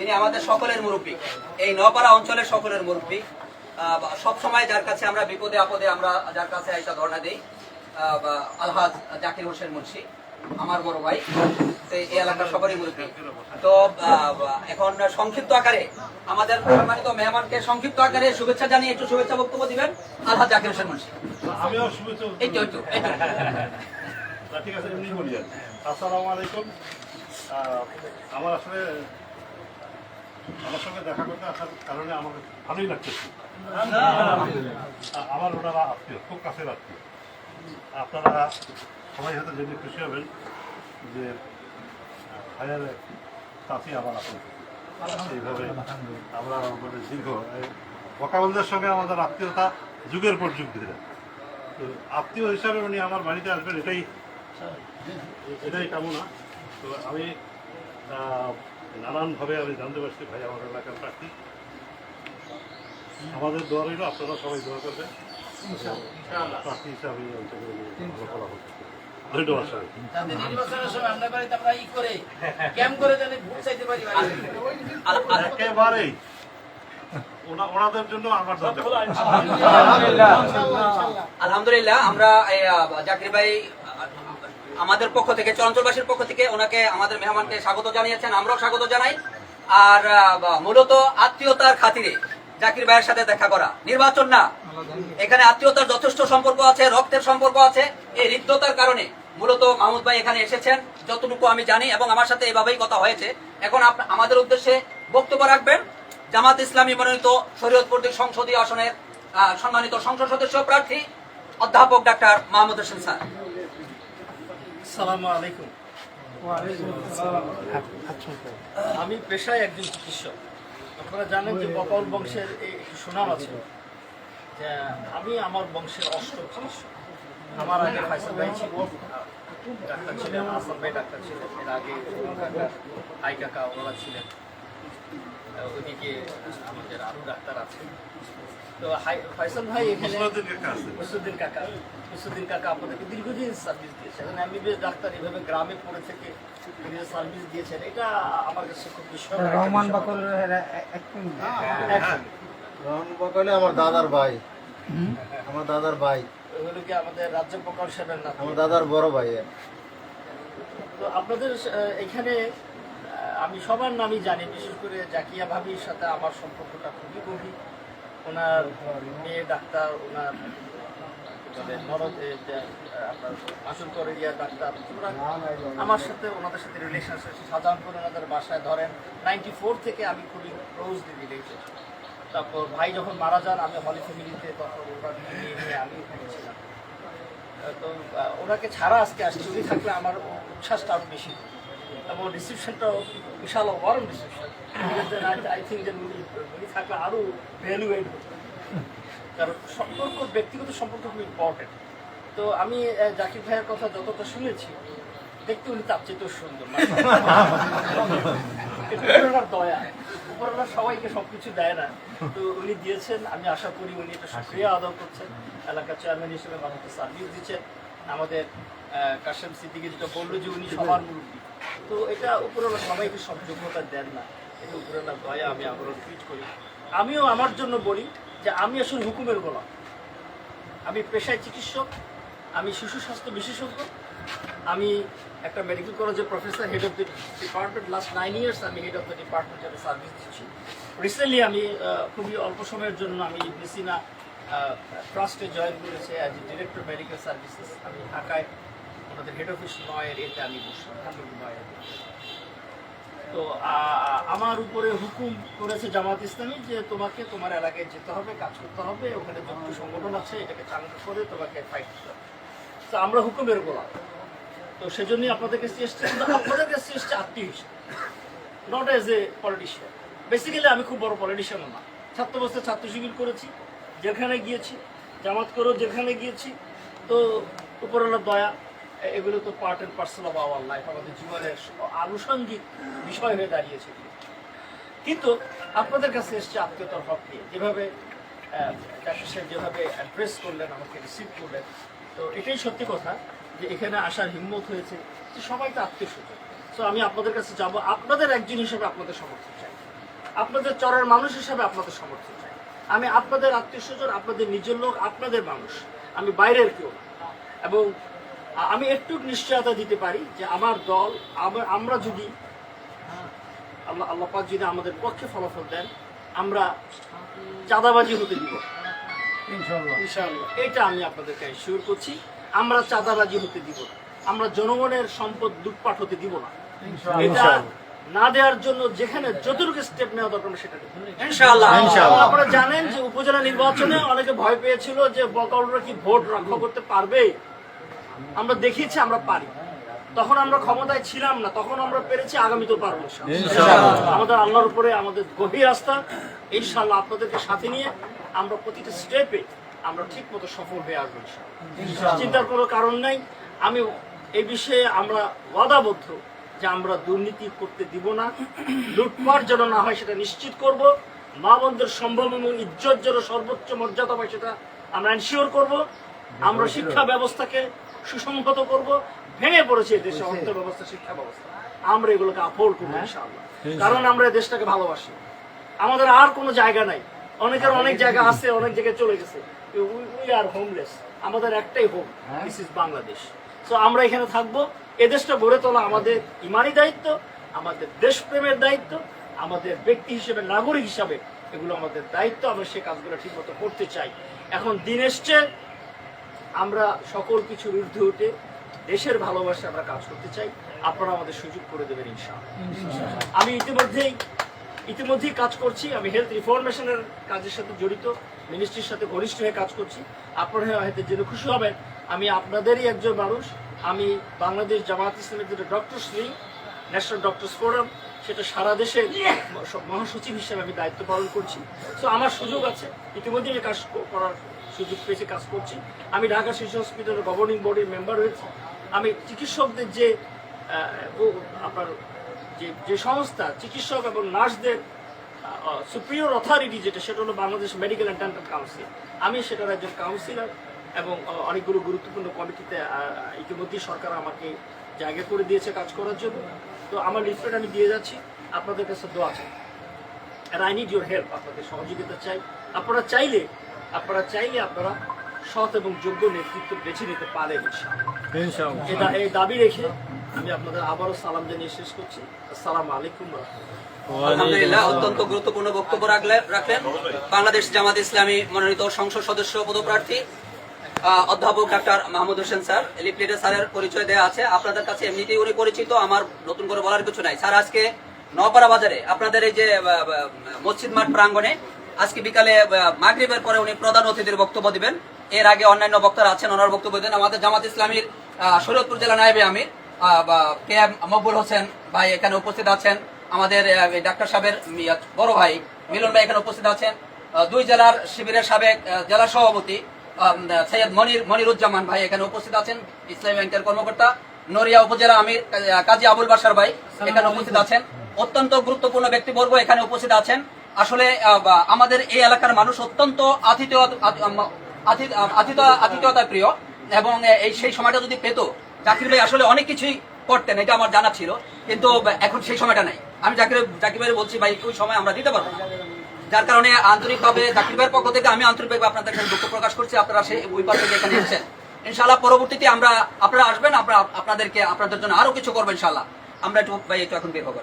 যিনি আমাদের সকলের মুরব্বী। এই নপাড়া অঞ্চলের সকলের মুরব্বী। সব সময় যার কাছে আমরা বিপদে আপদে আমরা যার কাছে আইসা ধর্ণা দিই আলহাজ জাকির হোসেন মুন্সি আমার বড় ভাই এই এলাকার সবারই মুরব্বী। তো এখন সংক্ষিপ্ত আকারে আমাদের সম্মানিত মেহমানকে সংক্ষিপ্ত আকারে শুভেচ্ছা জানিয়ে একটু শুভেচ্ছা বক্তব্য দিবেন আলহাজ জাকির হোসেন মুন্সি। আমিও শুভেচ্ছা এই তো এই তো এই তো। ঠিক আছে। আসসালামু আলাইকুম। আমার আসলে আমার সঙ্গে দেখা করতে আসার কারণে আমার ভালোই লাগছে আমার ওনারা আত্মীয়, খুব কাছের আত্মীয়। আপনারা সবাই হয়তো জেনে খুশি হবেন যে, ভাইয়ার চাষি আমার আপন এইভাবে আমরা মানে দীর্ঘ বকাবলদের সঙ্গে আমাদের আত্মীয়তা যুগের পর যুগ ধরে। তো আত্মীয় হিসাবে উনি আমার বাড়িতে আসবেন, এটাই এটাই কামনা। তো আমি নানানভাবে আমি জানতে পারছি ভাই আমার এলাকার প্রার্থী। আমাদের দোয়া রইল আপনারা সবাই দোয়া করবেন। প্রার্থী হিসাবে এই অঞ্চলে ভালো ফলাফল করতে ধন্যবাদ সবাই নির্বাচনের সময় আমরা বাড়িতে আমরা ই করে ক্যাম্প করে জানি ভোট চাইতে পারি একেবারেই। ওনাদের জন্য আমার আলহামদুলিল্লাহ। আমরা জাকির ভাই আমাদের পক্ষ থেকে, চঞ্চলবাসীর পক্ষ থেকে ওনাকে, আমাদের মেহমানকে স্বাগত জানিয়েছেন, আমরাও স্বাগত জানাই। আর মূলত আত্মীয়তার খাতিরে জাকির ভাইয়ের সাথে দেখা করা। নির্বাচন না। এখানে আত্মীয়তার যথেষ্ট সম্পর্ক আছে, রক্তের সম্পর্ক আছে। এই হৃদ্যতার কারণে মূলত মাহমুদ ভাই এখানে এসেছেন, যতটুকু আমি জানি, এবং আমার সাথে এভাবেই কথা হয়েছে। এখন আমাদের উদ্দেশ্যে বক্তব্য রাখবেন, জামাত ইসলামী মনোনীত শরীয়তপুর সংসদীয় আসনের সম্মানিত সংসদ সদস্য প্রার্থী অধ্যাপক ডাক্তার মাহমুদ হোসেন স্যার। আলাইকুম। আমি পেশায় একজন চিকিৎসক। আপনারা জানেন যে বকাউল বংশের এই সুনাম আছে। যে আমি আমার বংশের অষ্টম চিকিৎসক আমার আগে ফাইসাল ভাই ছিল, ডাক্তার ছিলেন আসাম ভাই ডাক্তার ছিলেন, এর আগে আই কাকা ওনারা ছিলেন। ওদিকে আমাদের আরও ডাক্তার আছে। তো হাই- ফয়সাল ভাই এখানে। মুসুদ্দিন কাকা মুসুদ্দিন কাকা। আপনাদেরকে দীর্ঘদিন সার্ভিস দিয়েছেন এমবিবিএস ডাক্তার এভাবে গ্রামে পড়ে থেকে তিনি সার্ভিস দিয়েছেন এটা আমার কাছে খুব বিস্ময় রহমান বাকর একটু রহমান বকালে আমার দাদার ভাই। আমার দাদার ভাই। ওগুলো কি আমাদের রাজ্য প্রকৌশলের না আমার দাদার বড় ভাই তো আপনাদের এখানে আমি সবার নামই জানি, বিশেষ করে জাকিয়া ভাবির সাথে আমার সম্পর্কটা খুবই গভীর। ওনার মেয়ে ডাক্তার, ওনার মানে আমার সাথে, ওনাদের সাথে রিলেশন সাধারণত ওনাদের বাসায় ধরেন নাইনটি ফোর থেকে আমি খুবই ক্লোজলি রিলেটেড তারপর ভাই যখন মারা যান, আমি হলি ফ্যামিলিতে তখন ওরা নিয়ে নিয়ে আমি ছিলাম। তো ওনাকে ছাড়া আজকে আসছি থাকলে আমার উচ্ছ্বাসটা আরও বেশি। এবং রিসিপশনটাও বিশাল ওয়ারম রিসিপশন আই থিঙ্ক যে উনি থাকলে আরও ভ্যালুয়েড হতো। কারণ সম্পর্ক ব্যক্তিগত সম্পর্ক খুব ইম্পর্টেন্ট তো আমি জাকির ভাইয়ের কথা যতটা শুনেছি দেখতে উনি তার চেয়েও সুন্দর এটা দয়া। উপরওয়ালা সবাইকে সবকিছু দেয় না। তো উনি দিয়েছেন আমি আশা করি উনি এটা সুক্রিয়া আদায় করছেন। এলাকার চেয়ারম্যান হিসেবে মানুষকে সার্ভিস দিচ্ছেন। আমাদের কাশেম সিদ্দিকি যেটা বলল যে উনি সবার মুরব্বী। তো এটা উপরওয়ালা সবাইকে সব যোগ্যতা দেন না। এটা উপরওয়ালার দয়া, আমি আগ্রহ টুইট করি। আমিও আমার জন্য বলি যে আমি আসলে হুকুমের গোলাম। আমি পেশায় চিকিৎসক, আমি শিশু স্বাস্থ্য বিশেষজ্ঞ, আমি একটা মেডিকেল কলেজের professor head of the department last nine years আমি হেড অফ দ্য ডিপার্টমেন্ট আমি সার্ভিস দিচ্ছি। রিসেন্টলি আমি খুবই অল্প সময়ের জন্য আমি বেসিনা ট্রাস্টে জয়েন করেছি as a director medical services আমি ঢাকায় ওনাদের হেড অফিস নয়ের এতে আমি বসি ধানমন্ডি নয়ের তো আমার উপরে হুকুম করেছে জামাত ইসলামী যে তোমাকে তোমার এলাকায় যেতে হবে, কাজ করতে হবে, ওখানে যত সংগঠন আছে এটাকে চাঙ্গা করে তোমাকে ফাইট করতে হবে। তো আমরা হুকুমের গোলাম তো সেজন্যই আপনাদের কাছে এসছে আপনাদের কাছে এসছে আত্মীয় হিসেবে। Not as a politician basically আমি খুব বড় পলিটিশিয়ানও না। ছাত্রাবস্থায় ছাত্র শিবির করেছি, যেখানে গিয়েছি, জামাত করেও যেখানে গিয়েছি। তো উপরওয়ালার দয়া এগুলো তো part and parcel of our life আমাদের জীবনের আনুষঙ্গিক বিষয় হয়ে দাঁড়িয়েছে। কিন্তু আপনাদের কাছে এসছে আত্মীয়তার হক নিয়ে। যেভাবে যেভাবে অ্যাড্রেস করলেন, আমাকে রিসিভ করলেন, তো এটাই সত্যি কথা যে এখানে আসার হিম্মত হয়েছে যে সবাই তো আত্মীয় স্বজন সো আমি আপনাদের কাছে যাব, আপনাদের একজন হিসেবে আপনাদের সমর্থন চাই। আপনাদের চরের মানুষ হিসাবে আপনাদের সমর্থন চাই। আমি আপনাদের আত্মীয় স্বজন আপনাদের নিজের লোক, আপনাদের মানুষ। আমি বাইরের কেউ এবং আমি একটু নিশ্চয়তা দিতে পারি যে আমার দল আমরা যদি আল্লাহ আল্লাহ পাক যদি আমাদের পক্ষে ফলাফল দেন আমরা চাঁদাবাজি হতে দিব। ইনশাআল্লাহ। এটা আমি আপনাদেরকে শিওর করছি আমরা চাঁদাবাজি হতে দিব না। আমরা জনগণের সম্পদ লুটপাট হতে দিব না। এটা না দেওয়ার জন্য যেখানে যতটুকু স্টেপ নেওয়া দরকার সেটা আপনারা জানেন যে উপজেলা নির্বাচনে অনেকে ভয় পেয়েছিল যে বকাউলরা কি ভোট রক্ষা করতে পারবে? আমরা দেখিয়েছি আমরা পারি। তখন আমরা ক্ষমতায় ছিলাম না তখন আমরা পেরেছি আগামীতেও পারব ইনশাআল্লাহ। আমাদের আল্লাহর উপরে আমাদের গভীর আস্থা। ইনশাআল্লাহ আপনাদেরকে সাথে নিয়ে আমরা প্রতিটা স্টেপে আমরা ঠিক মতো সফল হয়ে আসব চিন্তার কোনো কারণ নাই। আমি এই বিষয়ে আমরা ওয়াদাবদ্ধ যে আমরা দুর্নীতি করতে দিব না। লুটপাট যেন না হয় সেটা নিশ্চিত করব। মা বোনদের সম্ভব এবং ইজ্জত যেন সর্বোচ্চ মর্যাদা পায় সেটা আমরা এনশিওর করব। আমরা শিক্ষা ব্যবস্থাকে সুসংহত করব? ভেঙে পড়েছে এই দেশে অর্থ ব্যবস্থা শিক্ষা ব্যবস্থা। আমরা এগুলোকে আপহোল্ড করব ইনশাআল্লাহ। কারণ আমরা দেশটাকে ভালোবাসি। আমাদের আর কোনো জায়গা নাই। অনেকের অনেক জায়গা আছে অনেক জায়গায় চলে গেছে। উই আর হোমলেস আমাদের একটাই হোম দিস ইজ বাংলাদেশ তো আমরা এখানে থাকব। এ দেশটা গড়ে তোলা আমাদের ইমানি দায়িত্ব আমাদের দেশপ্রেমের দায়িত্ব আমাদের ব্যক্তি হিসেবে নাগরিক হিসাবে এগুলো আমাদের দায়িত্ব। আমরা সে কাজগুলো ঠিকমতো করতে চাই। এখন দিন এসছে আমরা সকল কিছুর ঊর্ধ্বে উঠে দেশের ভালোবাসা আমরা কাজ করতে চাই। আপনারা আমাদের সুযোগ করে দেবেন ইনশাআল্লাহ। আমি ইতিমধ্যেই ইতিমধ্যেই কাজ করছি। আমি হেলথ রিফরমেশনের কাজের সাথে জড়িত মিনিস্ট্রির সাথে ঘনিষ্ঠ হয়ে কাজ করছি। আপনারা হয়তো জেনে খুশি হবেন আমি আপনাদেরই একজন মানুষ। আমি বাংলাদেশ জামাত ইসলামের যেটা doctor Shri national doctors forum সেটা সারা দেশের মহাসচিব হিসেবে আমি দায়িত্ব পালন করছি। তো আমার সুযোগ আছে। ইতিমধ্যে আমি কাজ করার সুযোগ পেয়েছি, কাজ করছি। আমি ঢাকা শিশু হসপিটালের গভর্নিং বডির মেম্বার হয়েছি। আমি চিকিৎসকদের যে আপনার যে যে সংস্থা, চিকিৎসক এবং নার্সদের সুপ্রিয়র অথরিটি যেটা, সেটা হলো Bangladesh medical and dental council আমি সেটার একজন কাউন্সিলর এবং অনেকগুলো গুরুত্বপূর্ণ কমিটিতে ইতিমধ্যেই সরকার আমাকে জায়গা করে দিয়েছে কাজ করার জন্য। তো আমার লিফলেট আমি দিয়ে যাচ্ছি। আপনাদের কাছে দোয়া চাই। আর আই নিড ইউর হেল্প আপনাদের সহযোগিতা চাই। আপনারা চাইলে আপনারা চাইলে আপনারা সৎ এবং যোগ্য নেতৃত্ব বেছে নিতে পারেন এটা এই দাবি রেখে আমি আপনাদের আবারও সালাম জানিয়ে শেষ করছি। আসসালামু আলাইকুম আলহামদুলিল্লাহ অত্যন্ত গুরুত্বপূর্ণ বক্তব্য রাখলেন। বাংলাদেশ জামাত ইসলামী মনোনীত সংসদ সদস্য পদপ্রার্থী আহ, অধ্যাপক ডাক্তার মাহমুদ হোসেন স্যার লিফলেটে স্যারের পরিচয় দেওয়া আছে। আপনাদের কাছে এমনিতেই উনি পরিচিত আমার নতুন করে বলার কিছু নাই। স্যার আজকে নপাড়া বাজারে আপনাদের এই যে মসজিদ মাঠ প্রাঙ্গণে আজকে বিকালে মাগরিবের পরে উনি প্রধান অতিথির বক্তব্য দিবেন। এর আগে অন্যান্য বক্তারা আছেন ওনার বক্তব্য দেন আমাদের জামাত ইসলামীর শরীয়তপুর জেলা নায়েবে আমির কে এম মকবুল হোসেন ভাই এখানে উপস্থিত আছেন। আমাদের ডাক্তার সাহেবের বড় ভাই মিলন ভাই এখানে উপস্থিত আছেন। দুই জেলার শিবিরের সাবেক জেলা সভাপতি সৈয়দ মনির মনিরুজ্জামান ভাই এখানে উপস্থিত আছেন ইসলামী ব্যাংকের কর্মকর্তা। নড়িয়া উপজেলা আমির কাজী আবুল বাসার ভাই এখানে উপস্থিত আছেন। অত্যন্ত গুরুত্বপূর্ণ ব্যক্তিবর্গ এখানে উপস্থিত আছেন। আসলে আমাদের এই এলাকার মানুষ অত্যন্ত আতিথেয়তা প্রিয় এবং এই, সেই সময়টা যদি পেত, জাকির ভাই আসলে অনেক কিছুই করতেন, এটা আমার জানা ছিল, কিন্তু এখন সেই সময়টা নাই। আমি জাকির জাকির ভাই বলছি, ভাই, ওই সময় আমরা দিতে পারব না। যার কারণে আন্তরিকভাবে জাকির ভাইয়ের পক্ষ থেকে আমি আন্তরিকভাবে আপনাদের কাছে দুঃখ প্রকাশ করছি, আপনারা সেই, ওই পাশ এখানে এসেছেন। ইনশাআল্লাহ পরবর্তীতে আমরা, আপনারা আসবেন আমরা আপনাদেরকে, আপনাদের জন্য আরও কিছু করবেন ইনশাআল্লাহ। আমরা একটু, ভাই, একটু এখন বের হব।